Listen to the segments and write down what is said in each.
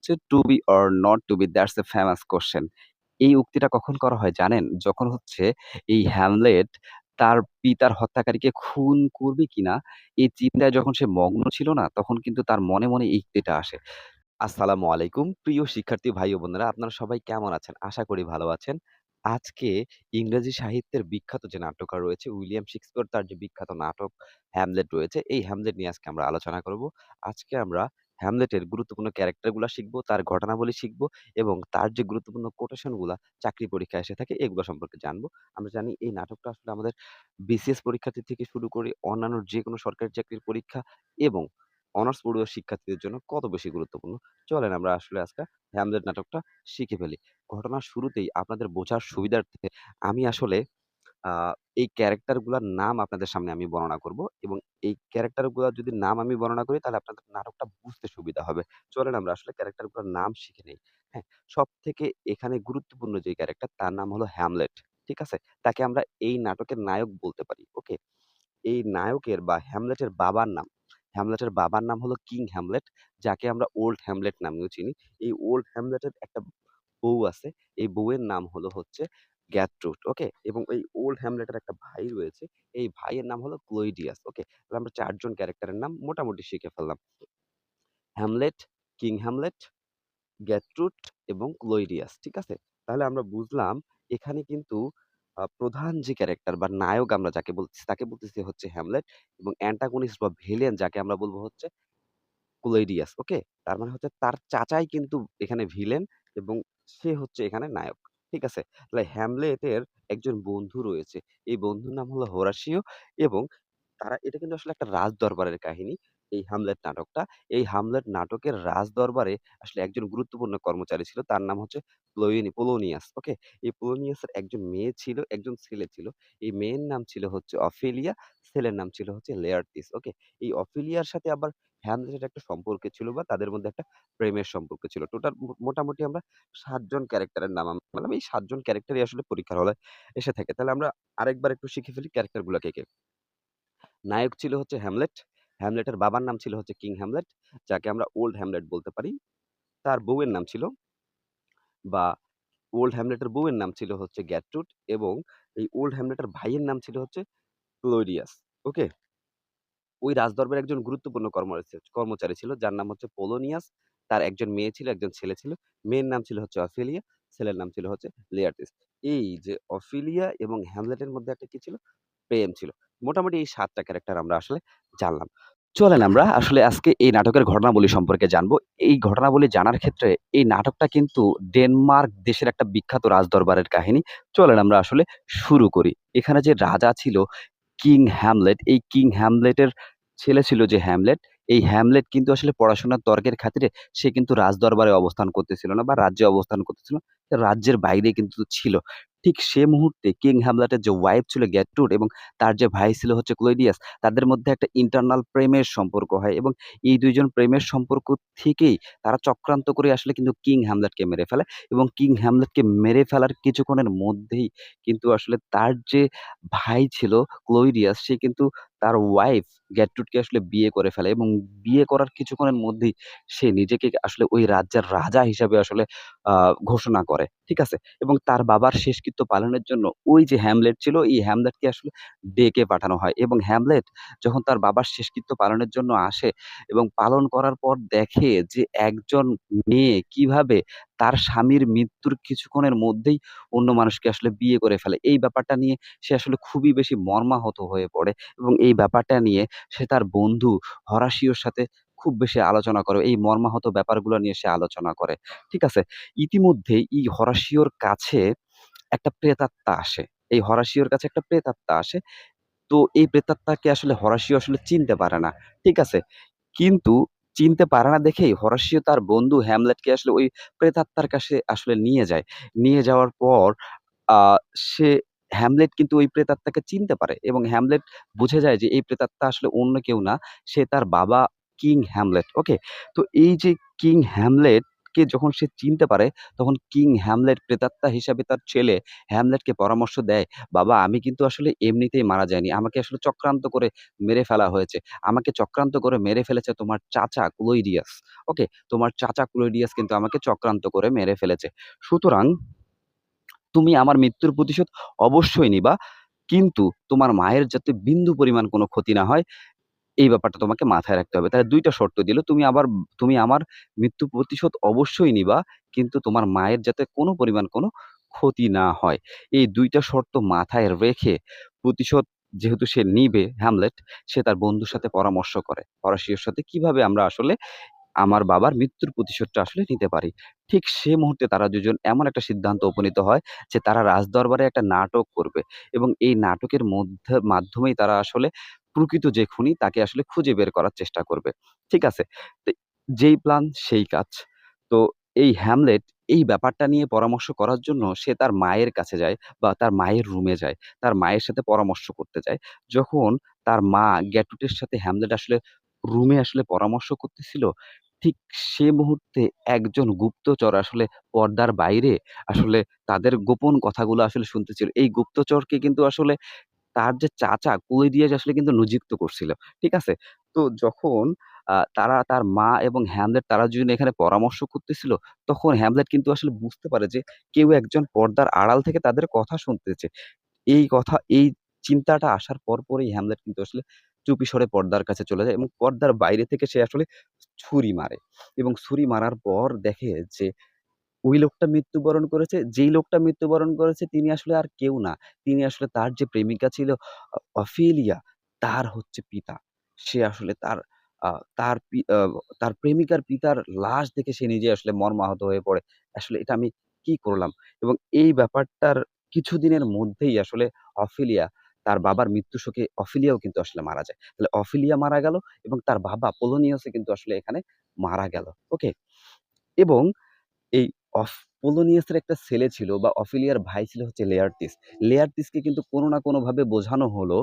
হচ্ছে "to be or not to be that's a famous question" এই উক্তিটা কখন করা হয় জানেন? যখন হচ্ছে এই হ্যামলেট তার পিতার হত্যাকারীকে খুন করবে কিনা এই চিন্তায় যখন সে মগ্ন ছিল না, তখন কিন্তু তার মনে, মনে এই উক্তিটা আসে। আসসালামু আলাইকুম প্রিয় শিক্ষার্থী ভাই ও বোনেরা আপনারা সবাই কেমন আছেন? আশা করি ভালো আছেন। আজকে ইংরেজি সাহিত্যের বিখ্যাত যে নাট্যকার রয়েছে উইলিয়াম শেক্সপিয়র তার যে বিখ্যাত নাটক 'হ্যামলেট' রয়েছে, এই 'হ্যামলেট' নিয়ে আজকে আমরা আলোচনা করব। আজকে আমরা হ্যামলেটের গুরুত্বপূর্ণ ক্যারেক্টার শিখব, তার ঘটনাবলী শিখব এবং তার যে গুরুত্বপূর্ণ কোটেশনগুলা চাকরি পরীক্ষায় এসে থাকে, এগুলো সম্পর্কে জানব আমরা জানি এই নাটকটা আসলে আমাদের বিসিএস পরীক্ষার্থী থেকে শুরু করে অন্যান্য যে কোনো সরকারি চাকরির পরীক্ষা এবং অনার্স পড়ুয়া শিক্ষার্থীদের জন্য কত বেশি গুরুত্বপূর্ণ। চলেন আমরা আসলে আজকে 'হ্যামলেট' নাটকটা শিখে ফেলি। ঘটনার শুরুতেই আপনাদের বোঝার সুবিধার্থে আমি আসলে এই ক্যারেক্টারগুলার নাম আপনাদের সামনে আমি বর্ণনা করব এবং এই ক্যারেক্টারগুলার যদি নাম আমি বর্ণনা করি তাহলে আপনাদের নাটকটা বুঝতে সুবিধা হবে। চলেন আমরা আসলে ক্যারেক্টারগুলার নাম শিখে নেই। হ্যাঁ? সবথেকে এখানে গুরুত্বপূর্ণ যে ক্যারেক্টার তার নাম হলো হ্যামলেট। ঠিক আছে? তাকে আমরা এই নাটকের নায়ক বলতে পারি। ওকে? এই নায়কের বা হ্যামলেটের বাবার নাম, হ্যামলেটের বাবার নাম হলো কিং হ্যামলেট, যাকে আমরা ওল্ড হ্যামলেট নামেও চিনি। এই ওল্ড হ্যামলেটের একটা বউ আছে। এই বউয়ের নাম হলো হচ্ছে গ্যাট্রুড। ওকে? এবং এই ওল্ড হ্যামলেটের একটা ভাই রয়েছে। এই ভাইয়ের নাম হলো ক্লোইডিয়াস। ওকে? তাহলে আমরা চারজন ক্যারেক্টারের নাম মোটামুটি শিখে ফেললাম। হ্যামলেট, কিং হ্যামলেট, গ্যাট্রুট এবং ক্লোইডিয়াস। ঠিক আছে? তাহলে আমরা বুঝলাম এখানে কিন্তু প্রধান যে ক্যারেক্টার বা নায়ক আমরা যাকে বলতেছি তাকে বলতেছি হচ্ছে হ্যামলেট এবং অ্যান্টাগনিস্ট বা ভিলেন যাকে আমরা বলব হচ্ছে ক্লোইডিয়াস। ওকে? তার মানে হচ্ছে তার চাচাই কিন্তু এখানে ভিলেন এবং সে হচ্ছে এখানে নায়ক। ঠিক আছে? তাহলে হ্যামলেটের একজন বন্ধু রয়েছে। এই বন্ধুর নাম হলো হোরাসিও এবং তারা, এটা কিন্তু আসলে একটা রাজ দরবারের কাহিনী। এই 'হামলেট' নাটকটা। এই 'হামলেট' নাটকের রাজ দরবারে আসলে একজন গুরুত্বপূর্ণ কর্মচারী ছিল। তার নাম হচ্ছে প্লোয়িনি পোলোনিয়াস। ওকে? এই পোলোনিয়াসের একজন মেয়ে ছিল, একজন ছেলে ছিল। এই মেয়ের নাম ছিল হচ্ছে অফেলিয়া, ছেলের নাম ছিল হচ্ছে লেয়ারটিস। ওকে? এই অফেলিয়ার সাথে আবার হ্যামলেটের একটা সম্পর্ক ছিল বা তাদের মধ্যে একটা প্রেমের সম্পর্ক ছিল। টোটাল মোটামুটি আমরা সাতজন ক্যারেক্টারের নাম বললাম। এই সাতজন ক্যারেক্টারই আসলে পরীক্ষার হলে এসে থাকে। তাহলে আমরা আরেকবার একটু শিখে ফেলি ক্যারেক্টারগুলোকে কে? নায়ক ছিল হচ্ছে হ্যামলেট। হ্যামলেটের বাবার নাম ছিল হচ্ছে কিং হ্যামলেট, যাকে আমরা ওল্ড হ্যামলেট বলতে পারি। তার বউয়ের নাম ছিল বা ওল্ড হ্যামলেটের বউয়ের নাম ছিল হচ্ছে গ্যাট্রুড এবং এই ওল্ড হ্যামলেটের ভাইয়ের নাম ছিল হচ্ছে ক্লোডিয়াস। ওকে? ওই রাজদরবারের একজন গুরুত্বপূর্ণ কর্মচারী ছিল যার নাম হচ্ছে পোলোনিয়াস। তার একজন মেয়ে ছিল, একজন ছেলে ছিল। মেয়ের নাম ছিল হচ্ছে অফেলিয়া, ছেলের নাম ছিল হচ্ছে লেয়ারটিস। এই যে অফেলিয়া এবং হ্যামলেটের মধ্যে একটা কি ছিল? প্রেম ছিল। মোটামুটি এই সাতটা ক্যারেক্টার আমরা আসলে জানলাম। চলেন আমরা আসলে আজকে এই নাটকের ঘটনাবলী সম্পর্কে জানব। এই ঘটনাবলী জানার ক্ষেত্রে এই নাটকটা কিন্তু ডেনমার্ক দেশের একটা বিখ্যাত রাজদরবারের কাহিনী। চলেন আমরা আসলে শুরু করি। এখানে যে রাজা ছিল কিং হ্যামলেট, এই কিং হ্যামলেটের ছেলে ছিল যে হ্যামলেট, এই হ্যামলেট কিন্তু আসলে পড়াশোনার তর্কের খাতিরে সে কিন্তু রাজদরবারে অবস্থান করতেছিল না বা রাজ্যে অবস্থান করতেছিল রাজ্যের বাইরে কিন্তু ছিল। ঠিক সে মুহূর্তে কিং হ্যামলেটের যে ওয়াইফ ছিল গ্যাট্রুড এবং তার যে ভাই ছিল হচ্ছে ক্লোইডিয়াস, তাদের মধ্যে একটা ইন্টারনাল প্রেমের সম্পর্ক হয় এবং এই দুইজন প্রেমের সম্পর্ক থেকেই তারা চক্রান্ত করে আসলে কিন্তু কিং হ্যামলেটকে মেরে ফেলে এবং কিং হ্যামলেটকে মেরে ফেলার কিছুক্ষণের মধ্যেই কিন্তু আসলে তার যে ভাই ছিল ক্লোইডিয়াস সে কিন্তু তার ওয়াইফ গ্যাট্রুডকে আসলে বিয়ে করে ফেলে এবং বিয়ে করার কিছুক্ষণের মধ্যেই সে নিজেকে আসলে ওই রাজ্যের রাজা হিসাবে আসলে ঘোষণা করে। ঠিক আছে? এবং তার বাবার শেষকৃত্য পালনের জন্য ওই যে হ্যামলেট ছিল, এই হ্যামলেটকে আসলে ডেকে পাঠানো হয় এবং হ্যামলেট যখন তার বাবার শেষকৃত্য পালনের জন্য আসে এবং পালন করার পর দেখে যে একজন মেয়ে কীভাবে তার স্বামীর মৃত্যুর কিছুক্ষণের মধ্যেই অন্য মানুষকে আসলে বিয়ে করে ফেলে। এই ব্যাপারটা নিয়ে সে আসলে খুবই বেশি মর্মাহত হয়ে পড়ে এবং এই ব্যাপারটা নিয়ে সে তার বন্ধু হরাশিওর সাথে খুব বেশি আলোচনা করে। এই মর্মাহত ব্যাপারগুলো নিয়ে সে আলোচনা করে। ঠিক আছে? ইতিমধ্যেই এই হরাশিওর কাছে একটা প্রেতাত্মা আসে। এই হরাশিওর কাছে একটা প্রেতাত্মা আসে। তো এই প্রেতাত্মাকে আসলে হরাশিও আসলে চিনতে পারে না। ঠিক আছে? কিন্তু চিনতে পারে না দেখেই হরাশিও তার বন্ধু হ্যামলেটকে আসলে ওই প্রেতাত্মার কাছে আসলে নিয়ে যায়। নিয়ে যাওয়ার পর সে হ্যামলেট কিন্তু ওই প্রেতাত্মাকে চিনতে পারে এবং হ্যামলেট বুঝে যায় যে এই প্রেতাত্মা আসলে অন্য কেউ না। সে তার বাবা কিং হ্যামলেট। ওকে? তো এই যে কিং হ্যামলেট হ্যামলেটকে যখন সে চিনতে পারে, তখন কিং হ্যামলেট প্রেতাত্মা হিসাবে তার ছেলে হ্যামলেটকে পরামর্শ দেয়, "বাবা আমি কিন্তু আসলে এমনিতেই মারা যায়নি আমাকে আসলে চক্রান্ত করে মেরে ফেলা হয়েছে। আমাকে চক্রান্ত করে মেরে ফেলেছে তোমার চাচা ক্লোইডিয়াস। ওকে? তোমার চাচা ক্লোইডিয়াস কিন্তু আমাকে চক্রান্ত করে মেরে ফেলেছে। সুতরাং তুমি আমার মৃত্যুর প্রতিশোধ অবশ্যই নিবা। কিন্তু তোমার মায়ের যাতে বিন্দু পরিমাণ কোনো ক্ষতি না হয়, এই ব্যাপারটা তোমাকে মাথায় রাখতে হবে।" তাহলে দুইটা শর্ত দিল। তুমি আবার তুমি আমার মৃত্যু প্রতিশোধ অবশ্যই নিবা। কিন্তু তোমার মায়ের যাতে কোনো পরিমাণ কোনো ক্ষতি না হয়। এই দুইটা শর্ত মাথায় রেখে প্রতিশোধ যেহেতু সে নিবে হ্যামলেট, সে তার বন্ধুর সাথে পরামর্শ করে। হরাসিওর সাথে কীভাবে আমরা আসলে আমার বাবার মৃত্যুর প্রতিশোধটা আসলে নিতে পারি। ঠিক সে মুহূর্তে তারা দুজন এমন একটা সিদ্ধান্ত উপনীত হয় যে তারা রাজদরবারে একটা নাটক করবে এবং এই নাটকের মধ্যে মাধ্যমেই তারা আসলে প্রকৃত যে খুনি তাকে আসলে খুঁজে বের করার চেষ্টা করবে। ঠিক আছে? যেই প্ল্যান সেই কাজ। তো এই হ্যামলেট এই ব্যাপারটা নিয়ে পরামর্শ করার জন্য সে তার মায়ের কাছে যায় বা তার মায়ের রুমে যায়। তার মায়ের সাথে পরামর্শ করতে যায়। যখন তার মা গ্যাটুটের সাথে হ্যামলেট আসলে রুমে আসলে পরামর্শ করতেছিল, ঠিক সে মুহূর্তে একজন গুপ্তচর আসলে পর্দার বাইরে আসলে তাদের গোপন কথাগুলো আসলে শুনতেছিল। এই গুপ্তচরকে কিন্তু আসলে তার যে চাচা কুলিদিয়াস আসলে কিন্তু নিযুক্ত করছিল। ঠিক আছে? তো যখন তারা তার মা এবং হ্যামলেট তারা দুজন এখানে পরামর্শ করতেছিল, তখন হ্যামলেট কিন্তু আসলে বুঝতে পারে যে কেউ একজন পর্দার আড়াল থেকে তাদের কথা শুনতেছে। এই কথা এই চিন্তাটা আসার পরপরই হ্যামলেট কিন্তু আসলে চুপি সরে পর্দার কাছে চলে যায় এবং পর্দার বাইরে থেকে সে আসলে ছুরি মারে এবং ছুরি মারার পর দেখে যে ওই লোকটা মৃত্যুবরণ করেছে। যেই লোকটা মৃত্যুবরণ করেছে তিনি আসলে আর কেউ না। তিনি আসলে তার যে প্রেমিকা ছিল অফিলিয়া, তার হচ্ছে পিতা। সে আসলে তার তার তার প্রেমিকার পিতার লাশ দেখে সে নিজে আসলে মর্মাহত হয়ে পড়ে। আসলে এটা আমি কি করলাম? এবং এই ব্যাপারটার কিছুদিনের মধ্যেই আসলে অফিলিয়া, তার বাবার মৃত্যু শোকে অফিলিয়াও কিন্তু আসলে মারা যায়। তাহলে অফিলিয়া মারা গেল এবং তার বাবা পোলোনিয়াসও কিন্তু আসলে এখানে মারা গেল। ওকে? এবং এই অফ পোলোনিয়াসের একটা ছেলে ছিল বা অফিলিয়ার ভাই ছিল হচ্ছে লেয়ারটিস। লেয়ারটিসকে কিন্তু কোনো না কোনোভাবে বোঝানো হলো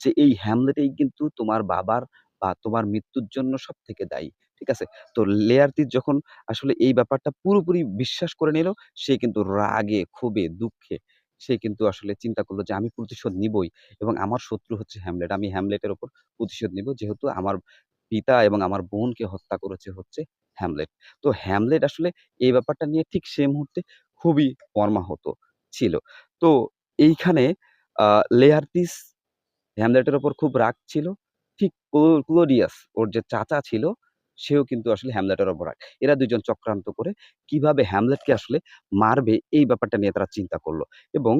যে, এই হ্যামলেটই কিন্তু তোমার বাবার বা তোমার মৃত্যুর জন্য সব থেকে দায়ী। ঠিক আছে? তো লেয়ারটিস যখন আসলে এই ব্যাপারটা পুরোপুরি বিশ্বাস করে নিল, সে কিন্তু রাগে, ক্ষোভে, দুঃখে সে কিন্তু আসলে চিন্তা করল যে, "আমি প্রতিশোধ নিবই এবং আমার শত্রু হচ্ছে হ্যামলেট। আমি হ্যামলেটের ওপর প্রতিশোধ নিব। যেহেতু আমার পিতা এবং আমার বোনকে হত্যা করেছে হচ্ছে হ্যামলেট।" তো হ্যামলেট আসলে এই ব্যাপারটা নিয়ে ঠিক সে মুহূর্তে খুবই মর্মাহত ছিল। তো এইখানে লেয়ারটিস হ্যামলেটের ওপর খুব রাগ ছিল। ঠিক ক্লো ক্লোডিয়াস ওর যে চাচা ছিল, সেও কিন্তু আসলে হ্যামলেটের উপর রাগ। এরা দুজন চক্রান্ত করে কীভাবে হ্যামলেটকে আসলে মারবে এই ব্যাপারটা নিয়ে তারা চিন্তা করল এবং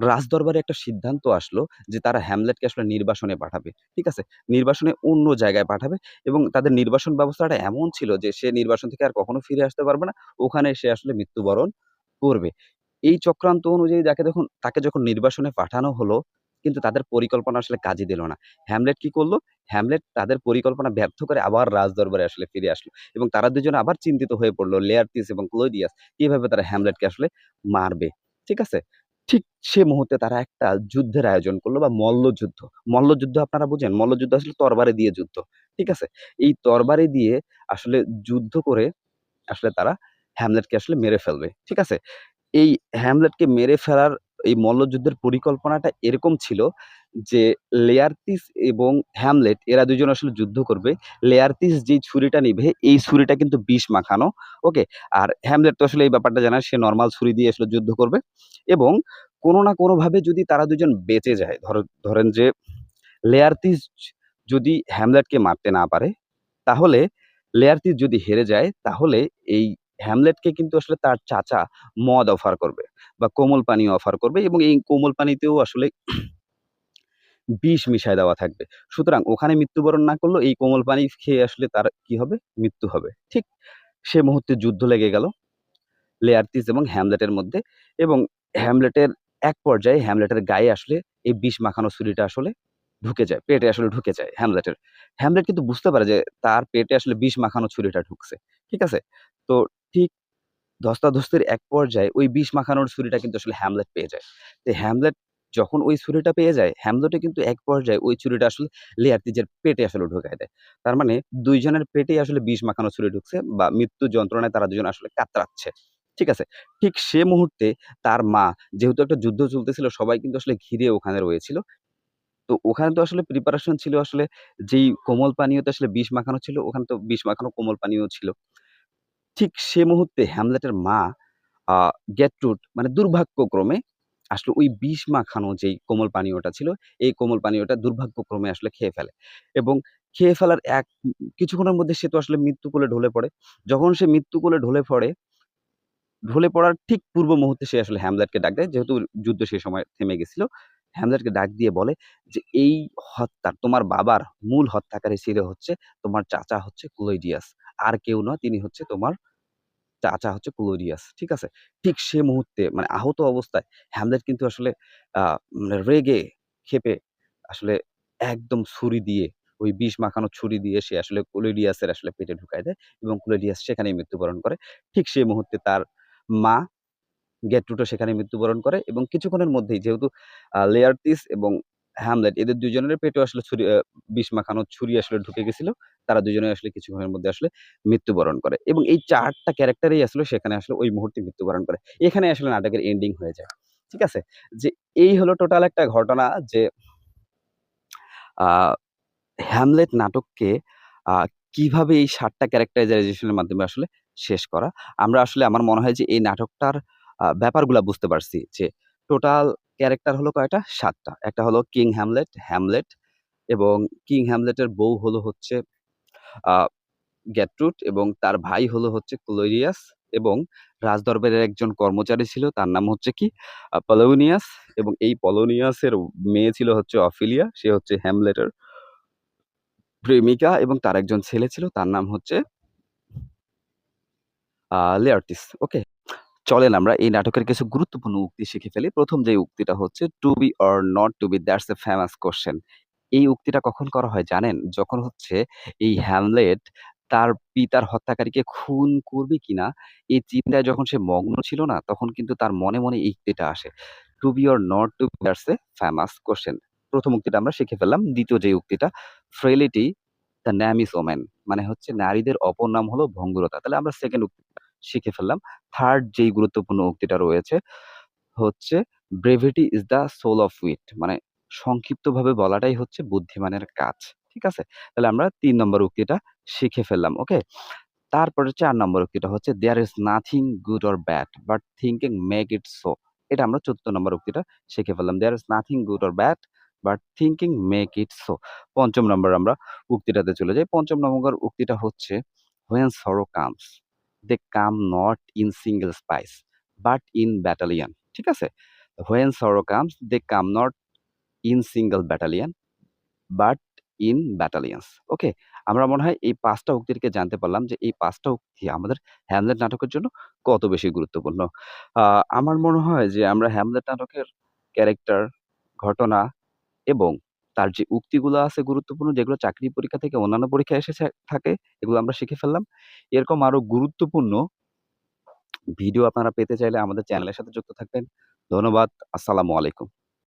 রাজদরবারে একটা সিদ্ধান্ত আসলো যে তারা হ্যামলেটকে আসলে নির্বাসনে পাঠাবে। ঠিক আছে? নির্বাসনে অন্য জায়গায় পাঠাবে এবং তাদের নির্বাসন ব্যবস্থাটা এমন ছিল যে সে নির্বাসন থেকে আর কখনো ফিরে আসতে পারবে না। ওখানে সে আসলে মৃত্যুবরণ করবে। এই চক্রান্ত অনুযায়ী যাকে দেখুন তাকে যখন নির্বাসনে পাঠানো হলো, কিন্তু তাদের পরিকল্পনা আসলে কাজে দিল না। হ্যামলেট কি করল হ্যামলেট তাদের পরিকল্পনা ব্যর্থ করে আবার রাজদরবারে আসলে ফিরে আসলো এবং তারা দুজনে আবার চিন্তিত হয়ে পড়ল লেয়ারটিস এবং ক্লোডিয়াস কীভাবে তারা হ্যামলেটকে আসলে মারবে। ঠিক আছে? ঠিক সে মুহূর্তে তারা একটা যুদ্ধের আয়োজন করল বা মল্লযুদ্ধ। মল্লযুদ্ধ আপনারা বোঝেন? মল্লযুদ্ধ আসলে তরবারে দিয়ে যুদ্ধ। ঠিক আছে? এই তরবারে দিয়ে আসলে যুদ্ধ করে আসলে তারা হ্যামলেটকে আসলে মেরে ফেলবে। ঠিক আছে? এই হ্যামলেটকে মেরে ফেলার এই মল্লযুদ্ধের পরিকল্পনাটা এরকম ছিল যে লেয়ারতিস এবং হ্যামলেট এরা দুজন আসলে যুদ্ধ করবে। লেয়ারতিস যেই ছুরিটা নিবে এই ছুরিটা কিন্তু বিষ মাখানো। ওকে? আর হ্যামলেট তো আসলে এই ব্যাপারটা জানে। সে নর্মাল ছুরি দিয়ে আসলে যুদ্ধ করবে এবং কোনো না কোনোভাবে যদি তারা দুজন বেঁচে যায়, ধর ধরেন যে লেয়ারতিস যদি হ্যামলেটকে মারতে না পারে, তাহলে লেয়ারতিস যদি হেরে যায়, তাহলে এই হ্যামলেটকে কিন্তু আসলে তার চাচা মদ অফার করবে বা কোমল পানীয় অফার করবে এবং এই কোমল পানিতেও আসলে বিষ মিশায় দেওয়া থাকবে। সুতরাং ওখানে মৃত্যুবরণ না করলেও এই কোমল পানি খেয়ে আসলে তার কি হবে? মৃত্যু হবে। ঠিক সে মুহূর্তে যুদ্ধ লেগে গেল লেয়ারতিস এবং হ্যামলেটের মধ্যে এবং হ্যামলেটের এক পর্যায়ে হ্যামলেটের গায়ে আসলে এই বিষ মাখানো ছুরিটা আসলে ঢুকে যায়। পেটে আসলে ঢুকে যায় হ্যামলেটের। হ্যামলেট কিন্তু বুঝতে পারে যে তার পেটে আসলে বিষ মাখানো ছুরিটা ঢুকছে। ঠিক আছে? তো ঠিক ধস্তাধস্তির এক পর্যায়ে ওই বিষ মাখানোর ছুরিটা কিন্তু আসলে হ্যামলেট পেয়ে যায়। তো হ্যামলেট যখন ওই ছুরিটা পেয়ে যায়, হ্যামলেটও কিন্তু এক পর্যায়ে ওই ছুরিটা আসলে লেয়ারতিজের পেটে আসলে ঢুকায় দেয়। তার মানে ২ জনের পেটেই আসলে বিষ মাখানো ছুরি ঢুকছে বা মৃত্যু যন্ত্রণায় তারা দুজন আসলে কাতরাচ্ছে। ঠিক আছে? ঠিক সে মুহূর্তে তার মা যেহেতু একটা যুদ্ধ চলতেছিল সবাই কিন্তু আসলে ঘিরে ওখানে রয়েছিল। তো ওখানে তো আসলে প্রিপারেশন ছিল আসলে যেই কোমল পানীয়তে আসলে বিষ মাখানো ছিল, ওখানে তো বিষ মাখানো কোমল পানীয় ছিল। ঠিক সে মুহূর্তে হ্যামলেটের মা আ গেট্রুড মানে দুর্ভাগ্যক্রমে আসলে ওই বিষ মাখানো যেই কোমল পানীয়টা ছিল, এই কোমল পানীয়টা দুর্ভাগ্যক্রমে আসলে খেয়ে ফেলে। এবং খেয়ে ফেলার এক কিছুক্ষণের মধ্যে সে তো আসলে মৃত্যুকূলে ঢলে পড়ে। যখন সে মৃত্যুকূলে ঢলে পড়ে ঢলে পড়ার ঠিক পূর্ব মুহূর্তে সে আসলে হ্যামলেটকে ডাক দেয়। যেহেতু যুদ্ধ সে সময় থেমে গেছিল। হ্যামলেটকে ডাক দিয়ে বলে যে, "এই হত্যা তোমার বাবার মূল হত্যাকারী ছিল হচ্ছে তোমার চাচা হচ্ছে ক্লোইডিয়াস। আর কেউ নয় তিনি হচ্ছে তোমার চাচা হচ্ছে ক্লোডিয়াস।" ঠিক আছে? ঠিক সে মুহূর্তে মানে আহত অবস্থায় হ্যামলেট কিন্তু আসলে মানে রেগে ক্ষেপে আসলে একদম ছুরি দিয়ে, ওই বিষ মাখানো ছুরি দিয়ে সে আসলে ক্লোডিয়াসের আসলে পেটে ঢুকায় দেয় এবং ক্লোডিয়াস সেখানেই মৃত্যুবরণ করে। ঠিক সেই মুহূর্তে তার মা গেট্রুডও সেখানে মৃত্যুবরণ করে এবং কিছুক্ষণের মধ্যেই যেহেতু লেয়ারটিস এবং হ্যামলেট এদের ২ জনেরই পেটেও আসলে ছুরি বিষ মাখানো ছুরি আসলে ঢুকে গেছিল। তারা ২ জনেই আসলে কিছুক্ষণের মধ্যে আসলে মৃত্যুবরণ করে। এবং এই ৪ টা ক্যারেক্টারই আসলে সেখানে আসলে ওই মুহূর্তে মৃত্যুবরণ করে। এখানে আসলে নাটকের এন্ডিং হয়ে যায়। ঠিক আছে? যে এই হলো টোটাল একটা ঘটনা যে হ্যামলেট নাটককে কীভাবে এই ৭ টা ক্যারেক্টারাইজেশন এর মাধ্যমে আসলে শেষ করা। আমরা আসলে, আমার মনে হয় যে এই নাটকটার ব্যাপারগুলা বুঝতে পারছি যে টোটাল ক্যারেক্টার হলো কয়টা? সাতটা একটা হলো কিং হ্যামলেট, হ্যামলেট এবং কিং হ্যামলেটের বউ হলো হচ্ছে গেট্রুড এবং তার ভাই হলো হচ্ছে ক্লোরিয়াস এবং রাজদরবারের একজন কর্মচারী ছিল তার নাম হচ্ছে কি? পলোনিয়াস এবং এই পলোনিয়াসের মেয়ে ছিল হচ্ছে অফিলিয়া। সে হচ্ছে হ্যামলেটের প্রেমিকা এবং তার একজন ছেলে ছিল তার নাম হচ্ছে লেয়ারটিস। ওকে? চলেন আমরা এই নাটকের কিছু গুরুত্বপূর্ণ উক্তি শিখে ফেলি। প্রথম যে উক্তিটা হচ্ছে "to be or not to be that's a famous question" এই উক্তিটা কখন করা হয় জানেন? যখন হচ্ছে এই হ্যামলেট তার পিতার হত্যাকারীকে খুন করবে কিনা এই চিন্তায় যখন সে মগ্ন ছিল না তখন কিন্তু তার মনে, মনে এই উক্তিটা আসে। "To be or not to be that's a famous question" প্রথম উক্তিটা আমরা শিখে ফেললাম। দ্বিতীয় যে উক্তিটা frailty the name is women" মানে হচ্ছে নারীদের অপর নাম হলো ভঙ্গুরতা। তাহলে আমরা সেকেন্ড উক্তি শিখে ফেললাম। থার্ড যেই গুরুত্বপূর্ণ উক্তিটা রয়েছে হচ্ছে "brevity is the soul of wit" মানে সংক্ষিপ্তভাবে বলাটাই হচ্ছে বুদ্ধিমানের কাজ। ঠিক আছে? তাহলে আমরা তিন নম্বর উক্তিটা শিখে ফেললাম। ওকে? তারপরে চার নম্বর উক্তিটা হচ্ছে "there is nothing good or bad but thinking make it so" এটা আমরা ৪র্থ নম্বর উক্তিটা শিখে ফেললাম। "There is nothing good or bad but thinking make it so" পঞ্চম নম্বর আমরা উক্তিটাতে চলে যাই। পঞ্চম নম্বর উক্তিটা হচ্ছে when sorrow comes, they come not in single spies but in battalion ঠিক আছে? When sorrow comes they come not in single battalion but in battalions okay আমরা মনে হয় এই পাঁচটা উক্তিরকে জানতে পারলাম যে এই পাঁচটা উক্তি আমাদের হ্যামলেট নাটকের জন্য কত বেশি গুরুত্বপূর্ণ। আমার মনে হয় যে আমরা হ্যামলেট নাটকের ক্যারেক্টার ঘটনা এবং তার যে উক্তিগুলো আছে গুরুত্বপূর্ণ, যেগুলো চাকরি পরীক্ষা থেকে অন্যান্য পরীক্ষা এসেছে, থাকে, এগুলো আমরা শিখে ফেললাম। এরকম আরও গুরুত্বপূর্ণ ভিডিও আপনারা পেতে চাইলে আমাদের চ্যানেলের সাথে যুক্ত থাকবেন। ধন্যবাদ। আসসালামু আলাইকুম।